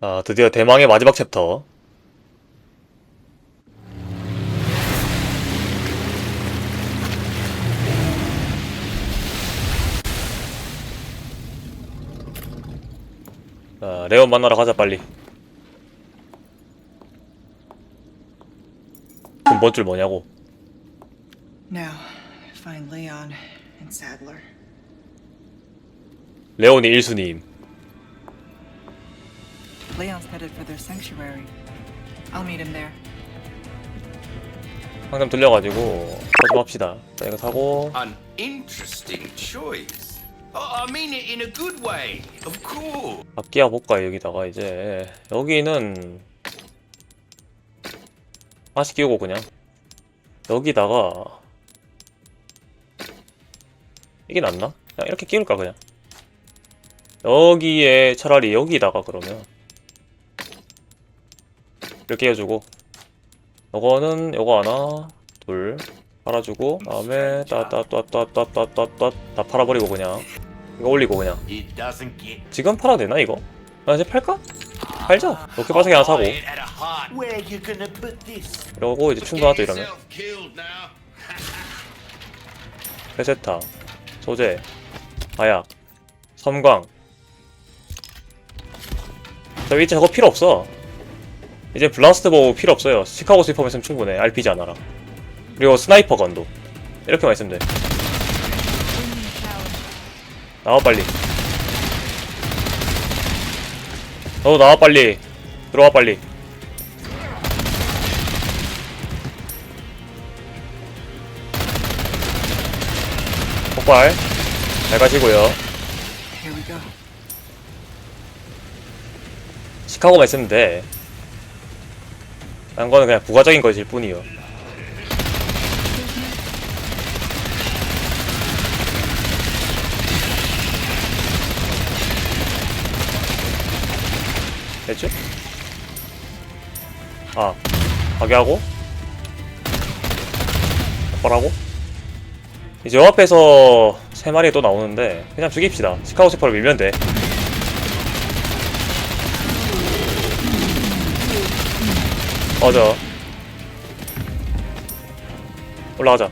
아, 드디어 대망의 마지막 챕터. 자, 레온 만나러 가자, 빨리. 근본 줄 뭐냐고. Now, find Leon and Sadler. 레온이 1순위임. Leon's headed for their sanctuary. I'll meet him there. 상점 들려가지고, 서점합시다. 자, 이거 사고, An interesting choice. I I mean it in a good way, of course. 바뀌어 볼까 여기다가 이제 여기는 다시 끼우고 그냥 여기다가 이게 낫나? 그냥 이렇게 끼울까 그냥 여기에 차라리 여기다가 그러면 이렇게 해주고 요거는 요거 하나 둘 팔아주고 다음에 따따따따따따따따 다 팔아버리고 그냥 이거 올리고 그냥 지금 팔아도 되나 이거? 나 이제 팔까? 팔자 로켓 바삭이 하나 사고? 이러고 이제 충전하죠 이러면. 페세타 소재 마약 섬광 저 이제 저거 필요 없어 이제 블라스트 보우 필요 없어요. 시카고 스위퍼만 있으면 충분해. RPG 하나랑 그리고 스나이퍼 건도. 이렇게만 있으면 돼. 나와 빨리. 너도 나와 빨리. 들어와 빨리. 폭발. 잘 가시고요. 시카고만 있으면 돼. 딴 거는 그냥 부가적인 것일 뿐이요. 됐죠? 아, 파괴하고, 폭발하고, 이제 요 앞에서 세 마리 또 나오는데, 그냥 죽입시다. 시카고 세퍼를 밀면 돼. 맞아. 올라가자.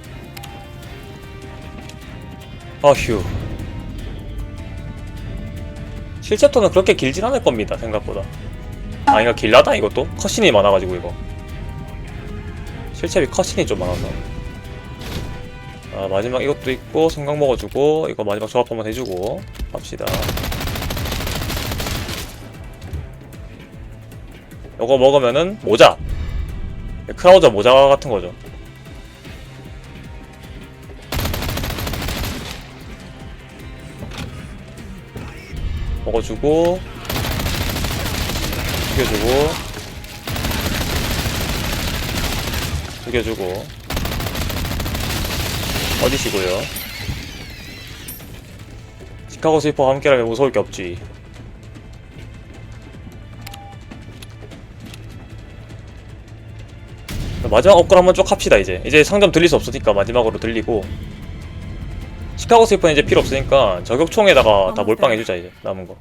아휴. 실챕터는 그렇게 길진 않을 겁니다, 생각보다. 아, 이거 길라다, 이것도? 컷신이 많아가지고, 이거. 실챕이 컷신이 좀 많아서. 아, 마지막 이것도 있고, 생강 먹어주고, 이거 마지막 조합 한번 해주고, 갑시다. 요거 먹으면은 모자 크라우저 모자 같은 거죠. 먹어주고 죽여주고 죽여주고. 어디시고요? 시카고 스위퍼 함께라면 무서울 게 없지 마지막 업글 한번 쭉 합시다 이제. 이제 상점 들릴 수 없으니까 마지막으로 들리고. 시카고 스위퍼는 이제 필요 없으니까 저격총에다가 다 몰빵해주자 이제 남은 거.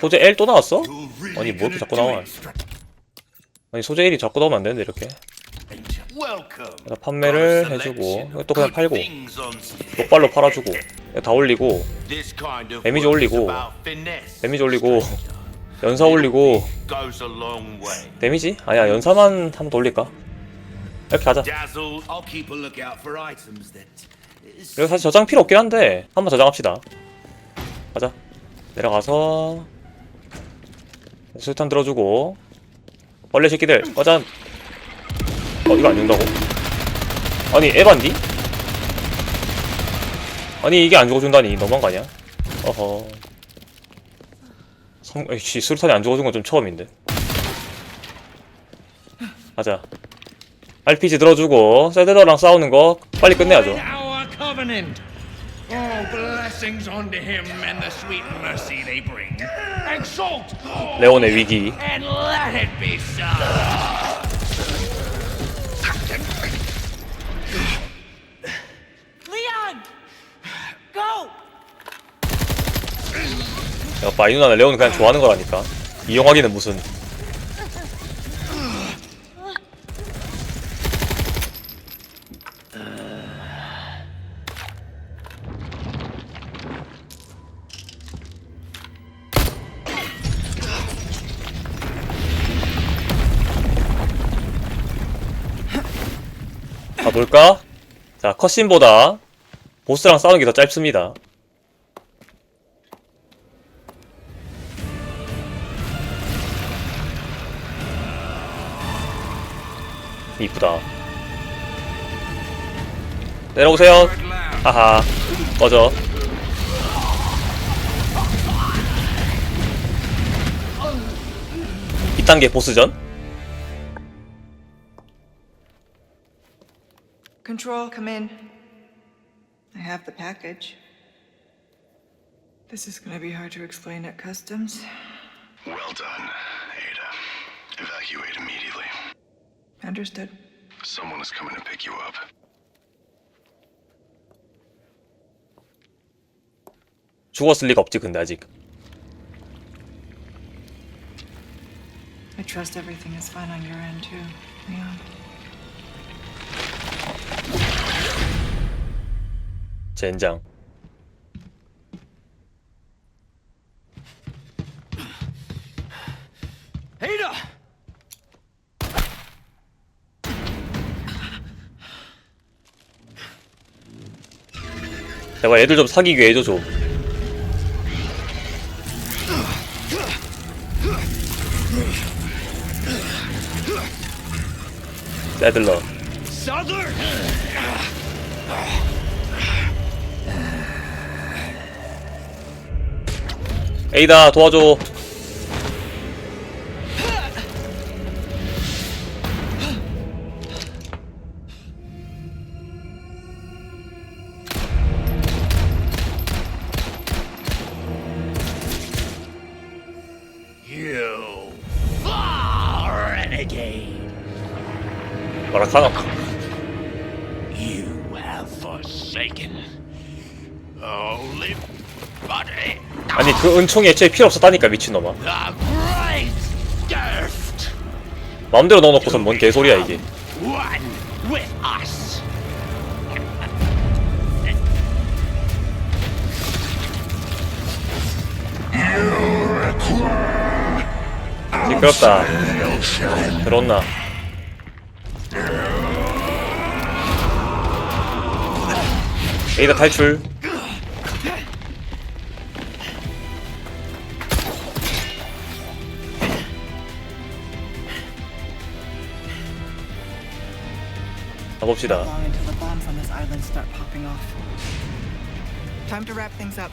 소재 L 또 나왔어? 아니 뭐 이렇게 자꾸 나와? 아니 소재 1이 자꾸 나오면 안 되는데 이렇게. 판매를 해주고 of 그냥 팔고. 똑발로 팔아주고 이거 다 올리고 데미지 올리고, 데미지 올리고. 연사 올리고. 데미지? 아니야 연사만 한번 더 올릴까? 이렇게 that. 그리고 사실 저장 필요 없긴 한데 한번 저장합시다 가자 내려가서 술탄 들어주고 벌레 새끼들 꺼자 어 이거 안 죽는다고? 아니 에반디? 아니 이게 안 죽어준다니 너무한 거 아니야? 어허 성... 에이씨 수류탄이 안 죽어준 건 좀 처음인데 가자 RPG 들어주고 세데더랑 싸우는 거 빨리 끝내야죠. Oh, 레온의 위기 and let it be so. Leon! Go! 봐, 이 누나는 레오는 그냥 좋아하는 거라니까. 이용하기는 무슨. 가볼까? 자, 컷신보다 보스랑 싸우는 게 더 짧습니다. 이쁘다. 내려오세요. 하하. 꺼져. 이단계 보스전? Control, come in. I have the package. This is gonna be hard to explain at customs. Well done, Ada. Evacuate immediately. Understood. Someone is coming to pick you up. 죽었을 리가 없지, 근데 아직. I trust everything is fine on your end too, Leon. 젠장. 제발 애들 좀 사귀게 해줘, 좀. 애들러. 에이다, 도와줘. 아니, 그 은총이 애초에 필요 없었다니까, 미친놈아. 마음대로 넣어놓고선 뭔 개소리야, 이게. 시끄럽다. 들었나? 에이다 탈출. 가봅시다. Not long until the bombs on this island start popping off. Time to wrap things up.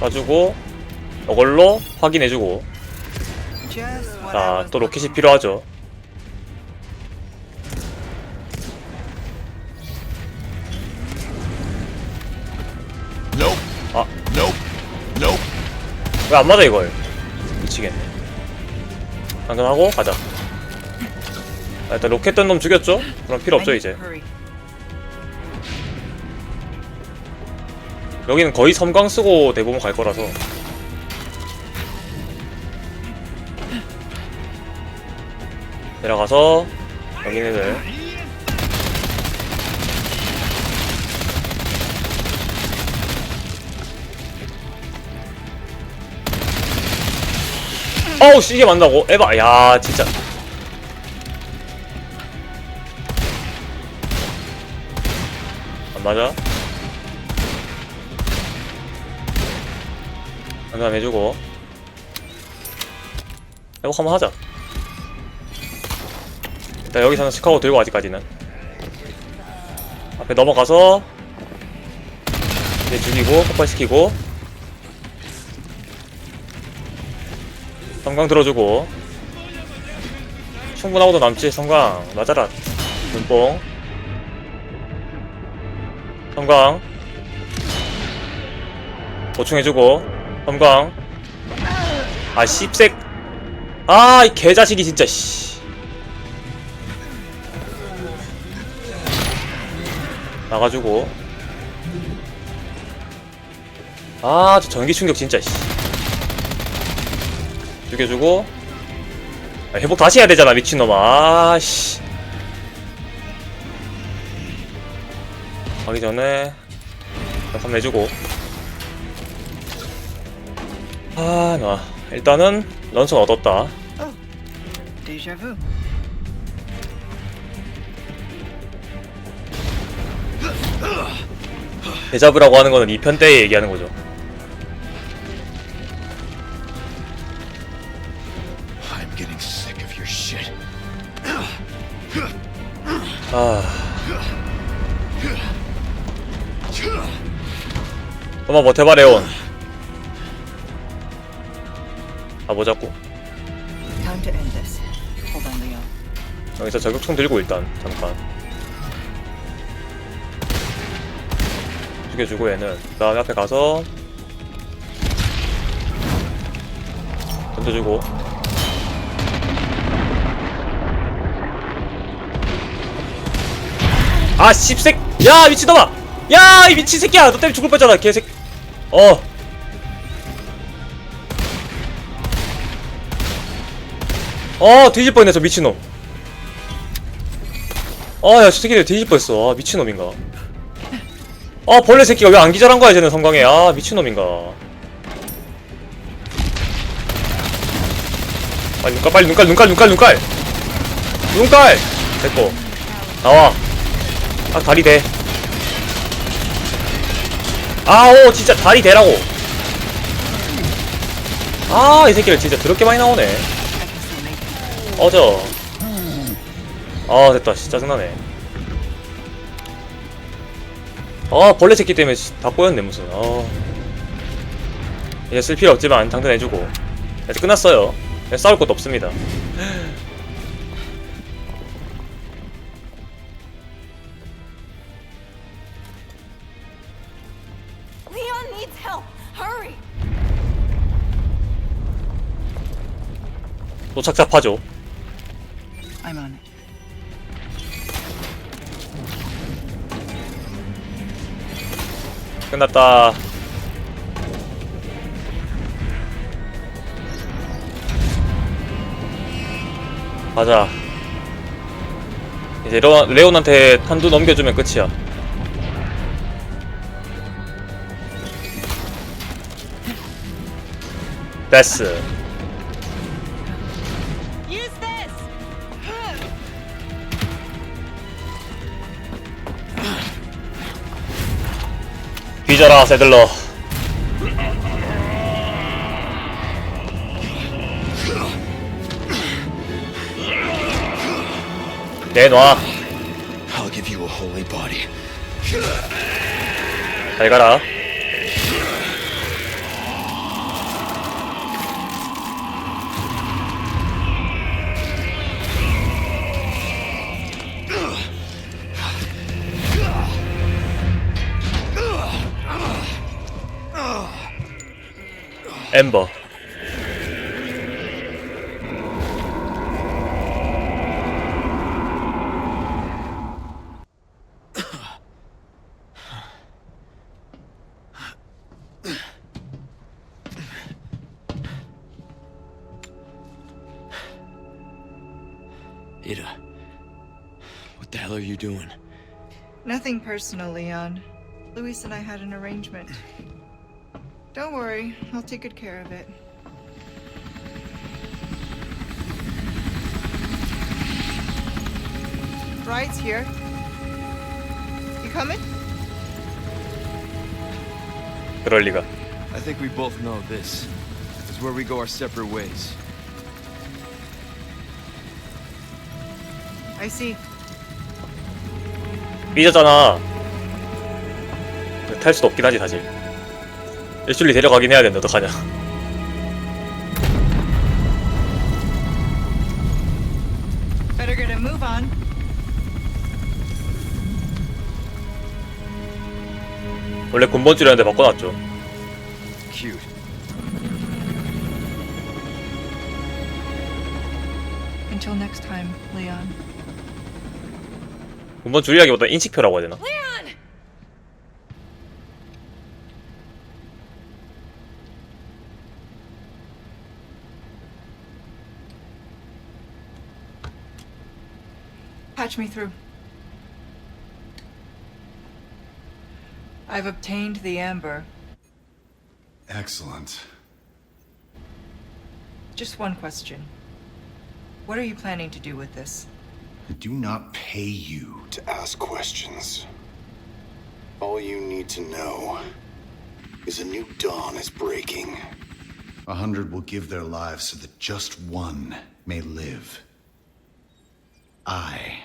가지고 이걸로 확인해주고 자 또 로켓이 필요하죠 왜 안 맞아 이걸? 미치겠네. 당근하고 가자. 아, 일단 로켓 뜬놈 죽였죠? 그럼 필요 없죠 이제. 여기는 거의 섬광 쓰고 대부분 갈 거라서. 내려가서 여기네들 씨 이게 맞나고? 에바 야 진짜. 안 맞아? 한번 해주고. 회복 한번 하자. 일단 여기서는 시카고 들고 아직까지는. 앞에 넘어가서. 이제 죽이고 폭발시키고 성광 들어주고. 충분하고도 남지 성광. 맞아라 눈뽕. 성광. 보충해주고. 섬광. 아 씹색. 아 이 개자식이 진짜 씨. 나가지고. 아, 저 전기 충격 진짜, 씨. 죽여주고. 아, 회복 다시 해야 되잖아, 미친놈아. 아, 씨. 가기 전에. 한번 내주고. 아, 나. 일단은, 런선 얻었다. 데자브라고 하는 거는 2편 때에 얘기하는 거죠. 그만 버텨봐, 레온. 아, 뭐 자꾸. Time to end this. Hold on, Leon. 여기서 저격총 들고 일단 잠깐 죽여주고 얘는 그 다음에 앞에 가서 던져주고 아 씹색 야 미친놈아 야이 미친 새끼야 너 때문에 죽을 뻔했잖아 개새끼 어 어, 뒤질 뻔했네, 저 미친놈. 아, 야, 저 새끼들 뒤질 뻔했어. 아, 미친놈인가. 아, 벌레 새끼가 왜 안 기절한 거야, 쟤는 성광에. 아, 미친놈인가. 빨리 눈깔, 빨리 눈깔, 눈깔, 눈깔, 눈깔! 눈깔! 됐고. 나와. 아, 다리 대. 아, 오, 진짜 다리 대라고. 아, 이 새끼들 진짜 더럽게 많이 나오네. 어져. 아 됐다. 씨, 짜증나네. 아 벌레 새끼 때문에 씨, 다 꼬였네 무슨. 아. 이제 쓸 필요 없지만 당근 해주고. 이제 끝났어요. 싸울 것도 없습니다. 착잡하죠. 끝났다. 가자. 이제 레온, 레온한테 탄두 넘겨주면 끝이야. 됐어. 뒤져라, 세들러. 내놔. 잘 가라. 엠버. Ada, what the hell are you doing? Nothing personal, Leon. Luis and I had an arrangement. Don't worry, I'll take good care of it. Bride's here. You coming? 그럴 리가. I think we both know this is where we go our separate ways. I see. 삐졌잖아. 탈 수도 없긴 하지 사실. 애슐리 데려가긴 해야 된다. 어떡하냐. Better get a move on. 원래 군번줄이었는데 바꿔놨죠. Cute. Until next time, Leon. 군번줄이라기보다 인식표라고 해야 되나? Patch me through. I've obtained the amber. Excellent. Just one question. What are you planning to do with this? I do not pay you to ask questions. All you need to know is a new dawn is breaking. A hundred will give their lives so that just one may live. I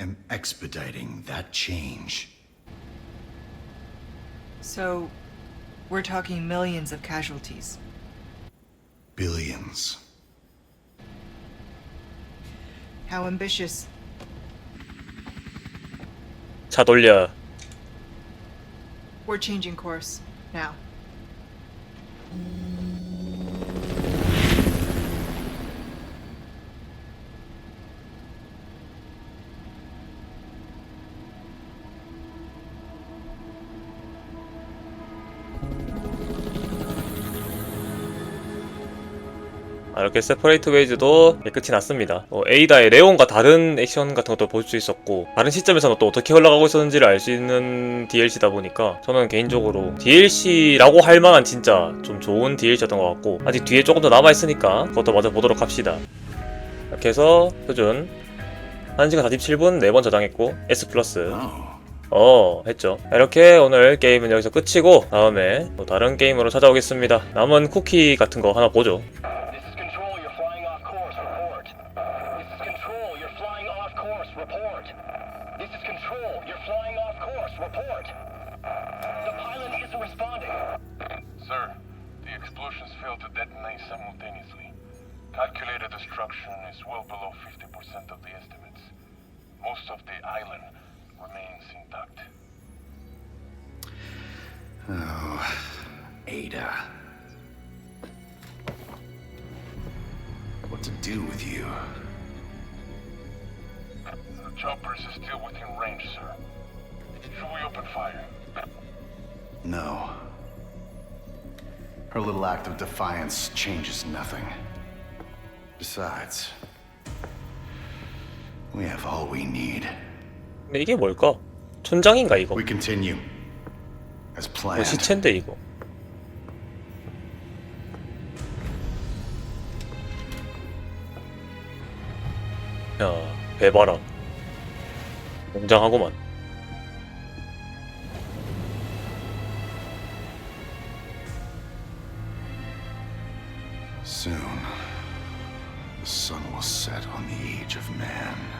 am expediting that change. So, we're talking millions of casualties. Billions. How ambitious. 차 돌려. We're changing course. Now. 이렇게 세퍼레이트 웨이즈도 끝이 났습니다. 어, 에이다의 레온과 다른 액션 같은 것도 볼 수 있었고 다른 시점에서는 또 어떻게 흘러가고 있었는지를 알 수 있는 DLC다 보니까 저는 개인적으로 DLC라고 할 만한 진짜 좀 좋은 DLC였던 것 같고 아직 뒤에 조금 더 남아있으니까 그것도 마저 보도록 합시다. 이렇게 해서 표준 1시간 47분 4번 저장했고 S 플러스. 어 했죠 이렇게 오늘 게임은 여기서 끝이고 다음에 또 다른 게임으로 찾아오겠습니다 남은 쿠키 같은 거 하나 보죠 Oh, Ada. What to do with you? The choppers is still within range, sir. Should we open fire? No. Her little act of defiance changes nothing. Besides, we have all we need. 근데 이게 뭘까? 촌장인가 이거? We continue. As 뭐 planned. 시체인데 이거 야배 봐라 웅장하구만 Soon, the sun will set on the age of man.